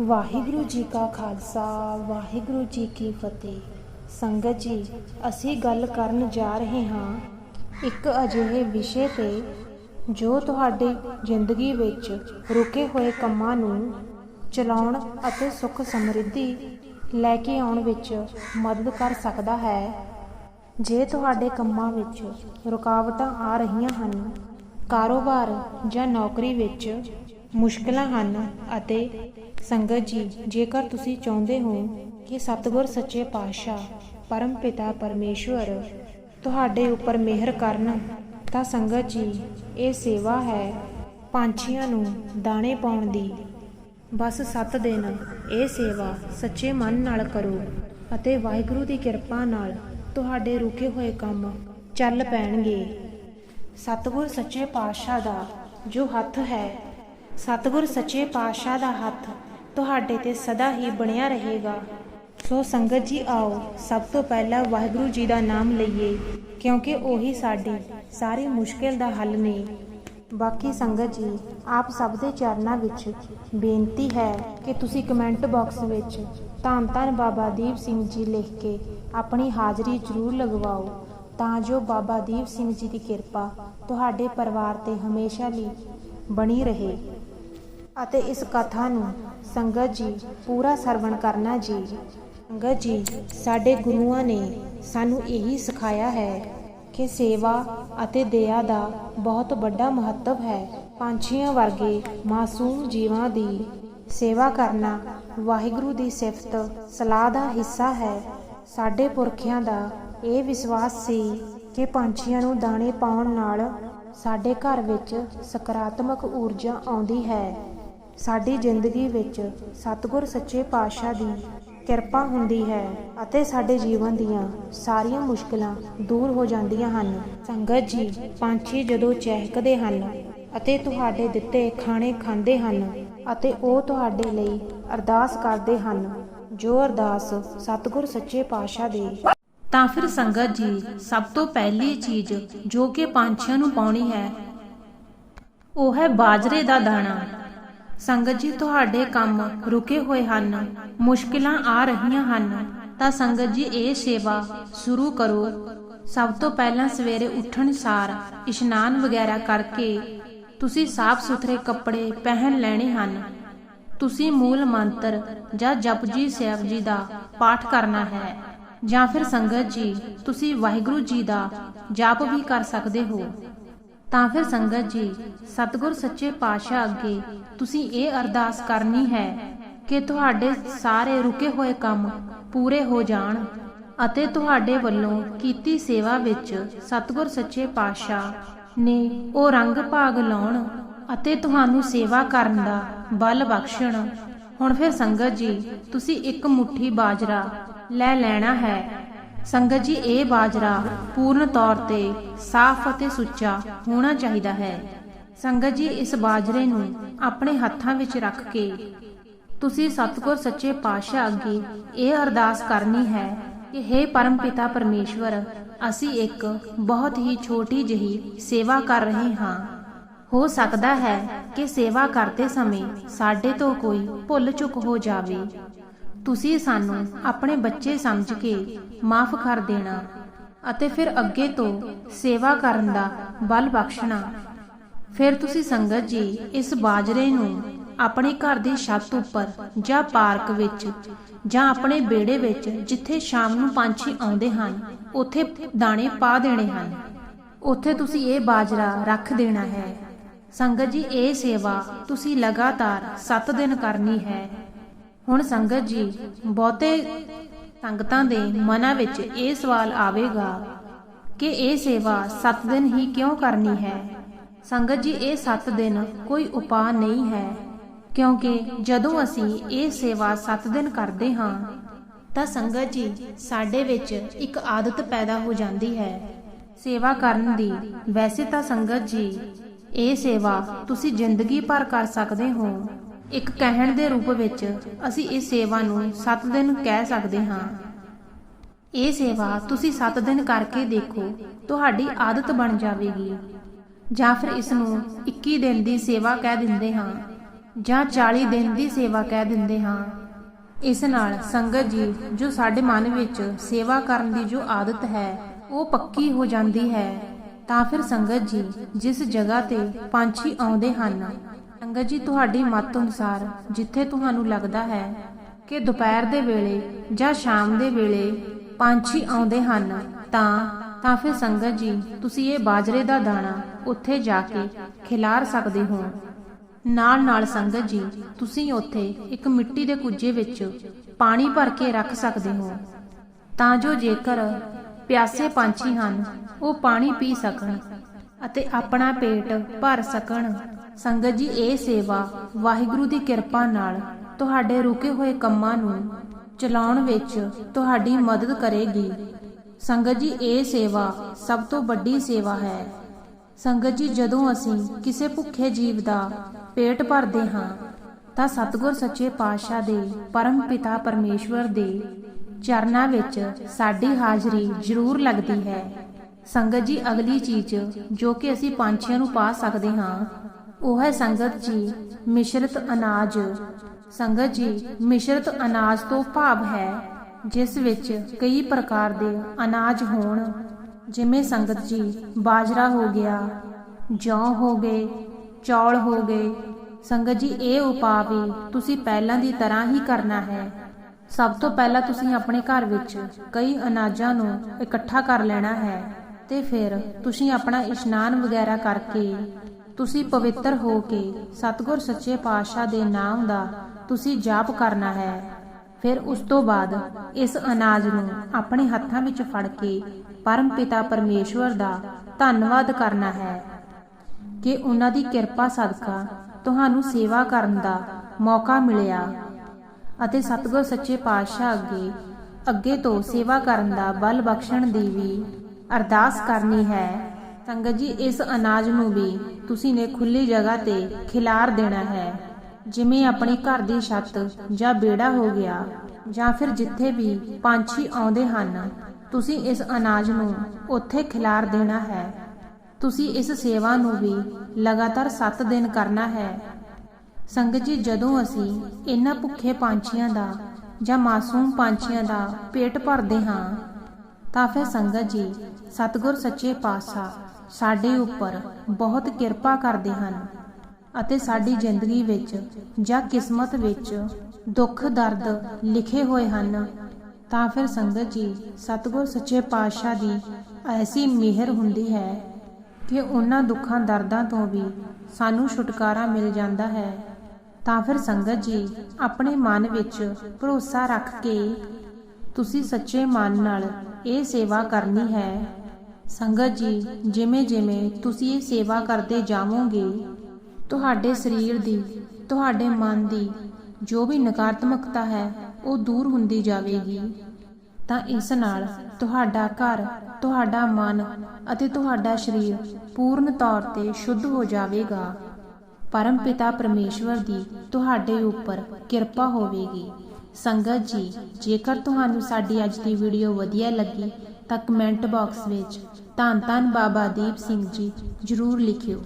ਵਾਹਿਗੁਰੂ ਜੀ ਕਾ ਖਾਲਸਾ, ਵਾਹਿਗੁਰੂ ਜੀ ਕੀ ਫਤਿਹ। ਸੰਗਤ ਜੀ, ਅਸੀਂ ਗੱਲ ਕਰਨ ਜਾ ਰਹੇ ਹਾਂ ਇੱਕ ਅਜਿਹੇ ਵਿਸ਼ੇ ਤੇ ਜੋ ਤੁਹਾਡੀ ਜ਼ਿੰਦਗੀ ਵਿੱਚ ਰੁਕੇ ਹੋਏ ਕੰਮਾਂ ਨੂੰ ਚਲਾਉਣ ਅਤੇ ਸੁੱਖ ਸਮਰਿੱਧੀ ਲੈ ਕੇ ਆਉਣ ਵਿੱਚ ਮਦਦ ਕਰ ਸਕਦਾ ਹੈ। ਜੇ ਤੁਹਾਡੇ ਕੰਮਾਂ ਵਿੱਚ ਰੁਕਾਵਟਾਂ ਆ ਰਹੀਆਂ ਹਨ, ਕਾਰੋਬਾਰ ਜਾਂ ਨੌਕਰੀ ਵਿੱਚ ਮੁਸ਼ਕਲਾਂ ਹਨ ਅਤੇ ਸੰਗਤ ਜੀ, ਜੇਕਰ ਤੁਸੀਂ ਚਾਹੁੰਦੇ ਹੋ ਕਿ ਸਤਿਗੁਰ ਸੱਚੇ ਪਾਤਸ਼ਾਹ, ਪਰਮ ਪਿਤਾ ਪਰਮੇਸ਼ਵਰ ਤੁਹਾਡੇ ਉੱਪਰ ਮਿਹਰ ਕਰਨ, ਤਾਂ ਸੰਗਤ ਜੀ, ਇਹ ਸੇਵਾ ਹੈ ਪੰਛੀਆਂ ਨੂੰ ਦਾਣੇ ਪਾਉਣ ਦੀ। ਬਸ 7 ਦਿਨ ਇਹ ਸੇਵਾ ਸੱਚੇ ਮਨ ਨਾਲ ਕਰੋ ਅਤੇ ਵਾਹਿਗੁਰੂ ਦੀ ਕਿਰਪਾ ਨਾਲ ਤੁਹਾਡੇ ਰੁਕੇ ਹੋਏ ਕੰਮ ਚੱਲ ਪੈਣਗੇ। ਸਤਿਗੁਰ ਸੱਚੇ ਪਾਤਸ਼ਾਹ ਦਾ ਜੋ ਹੱਥ ਹੈ, ਸਤਿਗੁਰ ਸੱਚੇ ਪਾਤਸ਼ਾਹ ਦਾ ਹੱਥ ਤੁਹਾਡੇ ਤੇ ਸਦਾ ਹੀ ਬਣਿਆ ਰਹੇਗਾ। ਸੋ ਸੰਗਤ ਜੀ ਆਓ, ਸਭ ਤੋਂ ਪਹਿਲਾਂ ਵਾਹਿਗੁਰੂ ਜੀ ਦਾ ਨਾਮ ਲਈਏ, ਕਿਉਂਕਿ ਉਹੀ ਸਾਡੀ ਸਾਰੀ ਮੁਸ਼ਕਿਲ ਦਾ ਹੱਲ ਨੇ। ਬਾਕੀ ਸੰਗਤ ਜੀ, ਆਪ ਸਭ ਦੇ ਚਰਨਾਂ ਵਿੱਚ ਬੇਨਤੀ ਹੈ ਕਿ ਤੁਸੀਂ ਕਮੈਂਟ ਬਾਕਸ ਵਿੱਚ ਧੰਨ ਧੰਨ ਬਾਬਾ ਦੀਪ ਸਿੰਘ ਜੀ ਲਿਖ ਕੇ ਆਪਣੀ ਹਾਜ਼ਰੀ ਜ਼ਰੂਰ ਲਗਵਾਓ, ਤਾਂ ਜੋ ਬਾਬਾ ਦੀਪ ਸਿੰਘ ਜੀ ਦੀ ਕਿਰਪਾ ਤੁਹਾਡੇ ਪਰਿਵਾਰ ਤੇ ਹਮੇਸ਼ਾ ਲਈ ਬਣੀ ਰਹੇ। ਅਤੇ ਇਸ ਕਥਾ ਨੂੰ ਸੰਗਤ ਜੀ ਪੂਰਾ ਸਰਵਣ ਕਰਨਾ ਜੀ। ਸੰਗਤ ਜੀ, ਸਾਡੇ ਗੁਰੂਆਂ ਨੇ ਸਾਨੂੰ ਇਹੀ ਸਿਖਾਇਆ ਹੈ ਕਿ ਸੇਵਾ ਅਤੇ ਦਇਆ ਦਾ ਬਹੁਤ ਵੱਡਾ ਮਹੱਤਵ ਹੈ। ਪੰਛੀਆਂ ਵਰਗੇ ਮਾਸੂਮ ਜੀਵਾਂ ਦੀ ਸੇਵਾ ਕਰਨਾ ਵਾਹਿਗੁਰੂ ਦੀ ਸਿਫਤ, ਸਲਾਹ ਦਾ ਹਿੱਸਾ ਹੈ। ਸਾਡੇ ਪੁਰਖਿਆਂ ਦਾ ਇਹ ਵਿਸ਼ਵਾਸ ਸੀ ਕਿ ਪੰਛੀਆਂ ਨੂੰ ਦਾਣੇ ਪਾਉਣ ਨਾਲ ਸਾਡੇ ਘਰ ਵਿੱਚ ਸਕਾਰਾਤਮਕ ਊਰਜਾ ਆਉਂਦੀ ਹੈ। ਸਾਡੀ ਜ਼ਿੰਦਗੀ ਵਿੱਚ ਸਤਿਗੁਰ ਸੱਚੇ ਪਾਤਸ਼ਾਹ ਦੀ ਕਿਰਪਾ ਹੁੰਦੀ ਹੈ ਅਤੇ ਸਾਡੇ ਜੀਵਨ ਦੀਆਂ ਸਾਰੀਆਂ ਮੁਸ਼ਕਲਾਂ ਦੂਰ ਹੋ ਜਾਂਦੀਆਂ ਹਨ। ਸੰਗਤ ਜੀ, ਪੰਛੀ ਜਦੋਂ ਚਹਿਕਦੇ ਹਨ ਅਤੇ ਤੁਹਾਡੇ ਦਿੱਤੇ ਖਾਣੇ ਖਾਂਦੇ ਹਨ ਅਤੇ ਉਹ ਤੁਹਾਡੇ ਲਈ ਅਰਦਾਸ ਕਰਦੇ ਹਨ, ਜੋ ਅਰਦਾਸ ਸਤਿਗੁਰ ਸੱਚੇ ਪਾਤਸ਼ਾਹ ਦੇ। ਤਾਂ ਫਿਰ ਸੰਗਤ ਜੀ, ਸਭ ਤੋਂ ਪਹਿਲੀ ਚੀਜ਼ ਜੋ ਕਿ ਪੰਛੀਆਂ ਨੂੰ ਪਾਉਣੀ ਹੈ, ਉਹ ਹੈ ਬਾਜਰੇ ਦਾ ਦਾਣਾ। ਸੰਗਤ ਜੀ, ਤੁਹਾਡੇ ਕੰਮ ਰੁਕੇ ਹੋਏ ਹਨ, ਮੁਸ਼ਕਿਲਾਂ ਆ ਰਹੀਆਂ ਹਨ, ਤਾਂ ਸੰਗਤ ਜੀ, ਇਹ ਸੇਵਾ ਸ਼ੁਰੂ ਕਰੋ। ਸਭ ਤੋਂ ਪਹਿਲਾਂ ਸਵੇਰੇ ਉੱਠਣ ਸਾਰ ਇਸ਼ਨਾਨ ਵਗੈਰਾ ਕਰਕੇ ਤੁਸੀਂ ਸਾਫ਼ ਸੁਥਰੇ ਕੱਪੜੇ ਪਹਿਨ ਲੈਣੇ ਹਨ। ਤੁਸੀਂ ਮੂਲ ਮੰਤਰ ਜਾਂ ਜਪਜੀ ਸਾਹਿਬ ਜੀ ਦਾ ਪਾਠ ਕਰਨਾ ਹੈ, ਜਾਂ ਫਿਰ ਸੰਗਤ ਜੀ, ਤੁਸੀਂ ਵਾਹਿਗੁਰੂ ਜੀ ਦਾ ਜਾਪ ਵੀ ਕਰ ਸਕਦੇ ਹੋ। ਤਾਂ ਫਿਰ ਸੰਗਤ ਜੀ, ਸਤਿਗੁਰ ਸੱਚੇ ਪਾਤਸ਼ਾਹ ਅੱਗੇ ਤੁਸੀਂ ਇਹ ਅਰਦਾਸ ਕਰਨੀ ਹੈ ਕਿ ਤੁਹਾਡੇ ਸਾਰੇ ਰੁਕੇ ਹੋਏ ਕੰਮ ਪੂਰੇ ਹੋ ਜਾਣ ਅਤੇ ਤੁਹਾਡੇ ਵੱਲੋਂ ਕੀਤੀ ਸੇਵਾ ਵਿੱਚ ਸਤਿਗੁਰ ਸੱਚੇ ਪਾਤਸ਼ਾਹ ਨੇ ਉਹ ਰੰਗ ਭਾਗ ਲਾਉਣ ਅਤੇ ਤੁਹਾਨੂੰ ਸੇਵਾ ਕਰਨ ਦਾ ਬਲ ਬਖਸ਼ਣ। ਹੁਣ ਫਿਰ ਸੰਗਤ ਜੀ, ਤੁਸੀਂ ਇੱਕ ਮੁਠੀ ਬਾਜਰਾ ਲੈ ਲੈਣਾ ਹੈ। ਸੰਗਤ ਜੀ, ਇਹ ਬਾਜਰਾ ਪੂਰਨ ਤੌਰ ਤੇ ਸਾਫ਼ ਅਤੇ ਸੁੱਚਾ ਹੋਣਾ ਚਾਹੀਦਾ ਹੈ। ਸੰਗਤ ਜੀ, ਇਸ ਬਾਜਰੇ ਨੂੰ ਆਪਣੇ ਹੱਥਾਂ ਵਿੱਚ ਰੱਖ ਕੇ ਤੁਸੀਂ ਸਤਿਗੁਰ ਸੱਚੇ ਪਾਤਸ਼ਾਹ ਅੱਗੇ ਇਹ ਅਰਦਾਸ ਕਰਨੀ ਹੈ ਕਿ हे ਪਰਮ ਪਿਤਾ ਪਰਮੇਸ਼ਵਰ, ਅਸੀਂ ਇੱਕ ਬਹੁਤ ਹੀ ਛੋਟੀ ਜਿਹੀ ਸੇਵਾ ਕਰ ਰਹੇ ਹਾਂ। ਹੋ ਸਕਦਾ ਹੈ ਕਿ ਸੇਵਾ ਕਰਦੇ ਸਮੇਂ ਸਾਡੇ ਤੋਂ ਕੋਈ ਭੁੱਲ ਚੁੱਕ ਹੋ ਜਾਵੇ। ਤੁਸੀਂ ਸਾਨੂੰ ਆਪਣੇ ਬੱਚੇ ਸਮਝ ਕੇ ਮਾਫ ਕਰ ਦੇਣਾ ਅਤੇ ਫਿਰ ਅੱਗੇ ਤੋਂ ਸੇਵਾ ਕਰਨ ਦਾ ਬਲ ਬਖਸ਼ਣਾ। ਫਿਰ ਤੁਸੀਂ ਸੰਗਤ ਜੀ ਇਸ ਬਾਜਰੇ ਨੂੰ ਆਪਣੇ ਘਰ ਦੀ ਛੱਤ ਉੱਪਰ ਜਾਂ ਪਾਰਕ ਵਿੱਚ ਜਾਂ ਆਪਣੇ ਵਿਹੜੇ ਵਿੱਚ ਜਿੱਥੇ ਸ਼ਾਮ ਨੂੰ ਪੰਛੀ ਆਉਂਦੇ ਹਨ, ਉੱਥੇ ਦਾਣੇ ਪਾ ਦੇਣੇ ਹਨ। ਉੱਥੇ ਤੁਸੀਂ ਇਹ ਬਾਜਰਾ ਰੱਖ ਦੇਣਾ ਹੈ। ਸੰਗਤ ਜੀ, ਇਹ ਸੇਵਾ ਤੁਸੀਂ ਲਗਾਤਾਰ 7 ਦਿਨ ਕਰਨੀ ਹੈ। ਹੁਣ ਸੰਗਤ ਜੀ, ਬਹੁਤੇ ਸੰਗਤਾਂ ਦੇ ਮਨਾਂ ਵਿੱਚ ਇਹ ਸਵਾਲ ਆਵੇਗਾ ਕਿ ਇਹ ਸੇਵਾ 7 ਦਿਨ ਹੀ ਕਿਉਂ ਕਰਨੀ ਹੈ? ਸੰਗਤ ਜੀ, ਇਹ 7 ਦਿਨ ਕੋਈ ਉਪਾਅ ਨਹੀਂ ਹੈ, ਕਿਉਂਕਿ ਜਦੋਂ ਅਸੀਂ ਇਹ ਸੇਵਾ 7 ਦਿਨ ਕਰਦੇ ਹਾਂ, ਤਾਂ ਸੰਗਤ ਜੀ, ਸਾਡੇ ਵਿੱਚ ਇੱਕ ਆਦਤ ਪੈਦਾ ਹੋ ਜਾਂਦੀ ਹੈ। ਸੇਵਾ ਕਰਨ ਦੀ, ਵੈਸੇ ਤਾਂ ਸੰਗਤ ਜੀ, ਇਹ ਸੇਵਾ ਤੁਸੀਂ ਜ਼ਿੰਦਗੀ ਭਰ ਕਰ ਸਕਦੇ ਹੋ। ਇੱਕ ਕਹਿਣ ਦੇ ਰੂਪ ਵਿੱਚ ਅਸੀਂ ਇਸ ਸੇਵਾ ਨੂੰ 7 ਦਿਨ ਕਹਿ ਸਕਦੇ ਹਾਂ। ਇਹ ਸੇਵਾ ਤੁਸੀਂ 7 ਦਿਨ ਕਰਕੇ ਦੇਖੋ, ਤੁਹਾਡੀ ਆਦਤ ਬਣ ਜਾਵੇਗੀ। ਜਾਂ ਫਿਰ ਇਸ ਨੂੰ 21 ਦਿਨ ਦੀ ਸੇਵਾ ਕਹਿ ਦਿੰਦੇ ਹਾਂ, ਜਾਂ 40 ਦਿਨ ਦੀ ਸੇਵਾ ਕਹਿ ਦਿੰਦੇ ਹਾਂ। ਇਸ ਨਾਲ ਸੰਗਤ ਜੀ, ਜੋ ਸਾਡੇ ਮਨ ਵਿੱਚ ਸੇਵਾ ਕਰਨ ਦੀ ਜੋ ਆਦਤ ਹੈ, ਉਹ ਪੱਕੀ ਹੋ ਜਾਂਦੀ ਹੈ। ਤਾਂ ਫਿਰ ਸੰਗਤ ਜੀ, ਜਿਸ ਜਗ੍ਹਾ ਤੇ ਪੰਛੀ ਆਉਂਦੇ ਹਨ ਸੰਗਤ ਜੀ, ਤੁਹਾਡੀ ਮਤ ਅਨੁਸਾਰ ਜਿੱਥੇ ਤੁਹਾਨੂੰ ਲੱਗਦਾ ਹੈ ਕਿ ਦੁਪਹਿਰ ਦੇ ਵੇਲੇ ਜਾਂ ਸ਼ਾਮ ਦੇ ਵੇਲੇ ਪੰਛੀ ਆਉਂਦੇ ਹਨ, ਤਾਂ ਤਾਂ ਫਿਰ ਸੰਗਤ ਜੀ, ਤੁਸੀਂ ਇਹ ਬਾਜਰੇ ਦਾ ਦਾਣਾ ਉੱਥੇ ਜਾ ਕੇ ਖਿਲਾਰ ਸਕਦੇ ਹੋ। ਨਾਲ ਨਾਲ ਸੰਗਤ ਜੀ, ਤੁਸੀਂ ਉੱਥੇ ਇੱਕ ਮਿੱਟੀ ਦੇ ਕੁੱਜੇ ਵਿੱਚ ਪਾਣੀ ਭਰ ਕੇ ਰੱਖ ਸਕਦੇ ਹੋ। ਤਾਂ ਜੋ ਜੇਕਰ ਪਿਆਸੇ ਪੰਛੀ ਹਨ, ਉਹ ਪਾਣੀ ਪੀ ਸਕਣ ਅਤੇ ਆਪਣਾ ਪੇਟ ਭਰ ਸਕਣ। ਸੰਗਤ ਜੀ, ਇਹ ਸੇਵਾ ਵਾਹਿਗੁਰੂ ਦੀ ਕਿਰਪਾ ਨਾਲ ਤੁਹਾਡੇ ਰੁਕੇ ਹੋਏ ਕੰਮਾਂ ਨੂੰ ਚਲਾਉਣ ਵਿੱਚ ਤੁਹਾਡੀ ਮਦਦ ਕਰੇਗੀ। ਸੰਗਤ ਜੀ, ਇਹ ਸੇਵਾ ਸਭ ਤੋਂ ਵੱਡੀ ਸੇਵਾ ਹੈ। ਸੰਗਤ ਜੀ, ਜਦੋਂ ਅਸੀਂ ਕਿਸੇ ਭੁੱਖੇ ਜੀਵ ਦਾ ਪੇਟ ਭਰਦੇ ਹਾਂ, ਤਾਂ ਸਤਿਗੁਰ ਸੱਚੇ ਪਾਤਸ਼ਾਹ ਦੇ ਪਰਮ ਪਿਤਾ ਪਰਮੇਸ਼ਵਰ ਦੇ ਚਰਨਾਂ ਵਿੱਚ ਸਾਡੀ ਹਾਜ਼ਰੀ ਜ਼ਰੂਰ ਲੱਗਦੀ ਹੈ। ਸੰਗਤ ਜੀ, ਅਗਲੀ ਚੀਜ਼ ਜੋ ਕਿ ਅਸੀਂ ਪੰਛੀਆਂ ਨੂੰ ਪਾ ਸਕਦੇ ਹਾਂ ਉਹ ਹੈ ਸੰਗਤ ਜੀ, ਮਿਸ਼ਰਤ ਅਨਾਜ। ਸੰਗਤ ਜੀ, ਮਿਸ਼ਰਤ ਅਨਾਜ ਤੋਂ ਭਾਵ ਹੈ, ਜਿਸ ਵਿੱਚ ਕਈ ਪ੍ਰਕਾਰ ਦੇ ਅਨਾਜ ਹੋਣ, ਜਿਵੇਂ ਸੰਗਤ ਜੀ, ਬਾਜਰਾ ਹੋ ਗਿਆ, ਜੌਂ ਹੋ ਗਏ, ਚੌਲ ਹੋ ਗਏ। ਸੰਗਤ ਜੀ, ਇਹ ਉਪਾਅ ਵੀ ਤੁਸੀਂ ਪਹਿਲਾਂ ਦੀ ਤਰ੍ਹਾਂ ਹੀ ਕਰਨਾ ਹੈ। ਸਭ ਤੋਂ ਪਹਿਲਾਂ ਤੁਸੀਂ ਆਪਣੇ ਘਰ ਵਿੱਚ ਕਈ ਅਨਾਜਾਂ ਨੂੰ ਇਕੱਠਾ ਕਰ ਲੈਣਾ ਹੈ ਤੇ ਫਿਰ ਤੁਸੀਂ ਆਪਣਾ ਇਸ਼ਨਾਨ ਵਗੈਰਾ ਕਰਕੇ ਤੁਸੀਂ ਪਵਿੱਤਰ ਹੋ ਕੇ ਸਤਿਗੁਰ ਸੱਚੇ ਪਾਤਸ਼ਾਹ ਦੇ ਨਾਮ ਦਾ ਤੁਸੀਂ ਜਾਪ ਕਰਨਾ ਹੈ। ਫਿਰ ਉਸ ਤੋਂ ਬਾਅਦ ਇਸ ਅਨਾਜ ਨੂੰ ਆਪਣੇ ਹੱਥਾਂ ਵਿੱਚ ਫੜ ਕੇ ਪਰਮ ਪਿਤਾ ਪਰਮੇਸ਼ਵਰ ਦਾ ਧੰਨਵਾਦ ਕਰਨਾ ਹੈ ਕਿ ਉਹਨਾਂ ਦੀ ਕਿਰਪਾ ਸਦਕਾ ਤੁਹਾਨੂੰ ਸੇਵਾ ਕਰਨ ਦਾ ਮੌਕਾ ਮਿਲਿਆ ਅਤੇ ਸਤਿਗੁਰ ਸੱਚੇ ਪਾਤਸ਼ਾਹ ਅੱਗੇ ਅੱਗੇ ਤੋਂ ਸੇਵਾ ਕਰਨ ਦਾ ਬਲ ਬਖਸ਼ਣ ਦੀ ਵੀ ਅਰਦਾਸ ਕਰਨੀ ਹੈ। ਸੰਗਤ ਜੀ, ਇਸ ਅਨਾਜ ਨੂੰ ਵੀ ਤੁਸੀਂ ਨੇ ਖੁੱਲੀ ਜਗ੍ਹਾ ਤੇ ਖਿਲਾਰ ਦੇਣਾ ਹੈ। ਜਿਵੇਂ ਆਪਣੀ ਘਰ ਦੀ ਛੱਤ ਜਾਂ ਬੇੜਾ ਹੋ ਗਿਆ ਜਾਂ ਫਿਰ ਜਿੱਥੇ ਵੀ ਪੰਛੀ ਆਉਂਦੇ ਹਨ, ਤੁਸੀਂ ਇਸ ਅਨਾਜ ਨੂੰ ਉੱਥੇ ਖਿਲਾਰ ਦੇਣਾ ਹੈ। ਤੁਸੀਂ ਇਸ ਸੇਵਾ ਨੂੰ ਵੀ ਲਗਾਤਾਰ 7 ਦਿਨ ਕਰਨਾ ਹੈ। ਸੰਗਤ ਜੀ, ਜਦੋਂ ਅਸੀਂ ਇਹਨਾਂ ਭੁੱਖੇ ਪੰਛੀਆਂ ਦਾ ਜਾਂ ਮਾਸੂਮ ਪੰਛੀਆਂ ਦਾ ਪੇਟ ਭਰਦੇ ਹਾਂ, ਤਾਂ ਫਿਰ ਸੰਗਤ ਜੀ, ਸਤਿਗੁਰ ਸੱਚੇ ਪਾਤਸ਼ਾਹ ਸਾਡੇ ਉੱਪਰ ਬਹੁਤ ਕਿਰਪਾ ਕਰਦੇ ਹਨ ਅਤੇ ਸਾਡੀ ਜ਼ਿੰਦਗੀ ਵਿੱਚ ਜਾਂ ਕਿਸਮਤ ਵਿੱਚ ਦੁੱਖ, ਦਰਦ ਲਿਖੇ ਹੋਏ ਹਨ। ਤਾਂ ਫਿਰ ਸੰਗਤ ਜੀ, ਸਤਿਗੁਰ ਸੱਚੇ ਪਾਤਸ਼ਾਹ ਦੀ ਐਸੀ ਮਿਹਰ ਹੁੰਦੀ ਹੈ ਕਿ ਉਹਨਾਂ ਦੁੱਖਾਂ, ਦਰਦਾਂ ਤੋਂ ਵੀ ਸਾਨੂੰ ਛੁਟਕਾਰਾ ਮਿਲ ਜਾਂਦਾ ਹੈ। ਤਾਂ ਫਿਰ ਸੰਗਤ ਜੀ, ਆਪਣੇ ਮਨ ਵਿੱਚ ਭਰੋਸਾ ਰੱਖ ਕੇ ਤੁਸੀਂ ਸੱਚੇ ਮਨ ਨਾਲ ਇਹ ਸੇਵਾ ਕਰਨੀ ਹੈ। ਸੰਗਤ ਜੀ, ਜਿਵੇਂ ਜਿਵੇਂ ਤੁਸੀਂ ਇਹ ਸੇਵਾ ਕਰਦੇ ਜਾਵੋਗੇ, ਤੁਹਾਡੇ ਸਰੀਰ ਦੀ, ਤੁਹਾਡੇ ਮਨ ਦੀ ਜੋ ਵੀ ਨਕਾਰਾਤਮਕਤਾ ਹੈ, ਉਹ ਦੂਰ ਹੁੰਦੀ ਜਾਵੇਗੀ। ਤਾਂ ਇਸ ਨਾਲ ਤੁਹਾਡਾ ਘਰ, ਤੁਹਾਡਾ ਮਨ ਅਤੇ ਤੁਹਾਡਾ ਸਰੀਰ ਪੂਰਨ ਤੌਰ ਤੇ ਸ਼ੁੱਧ ਹੋ ਜਾਵੇਗਾ। ਪਰਮ ਪਿਤਾ ਪਰਮੇਸ਼ਵਰ ਦੀ ਤੁਹਾਡੇ ਉੱਪਰ ਕਿਰਪਾ ਹੋਵੇਗੀ। ਸੰਗਤ ਜੀ, ਜੇਕਰ ਤੁਹਾਨੂੰ ਸਾਡੀ ਅੱਜ ਦੀ ਵੀਡੀਓ ਵਧੀਆ ਲੱਗੀ, ਤਾਂ ਕਮੈਂਟ ਬਾਕਸ ਵਿੱਚ ਧੰਨ ਧੰਨ ਬਾਬਾ ਦੀਪ ਸਿੰਘ ਜੀ ਜਰੂਰ ਲਿਖਿਓ।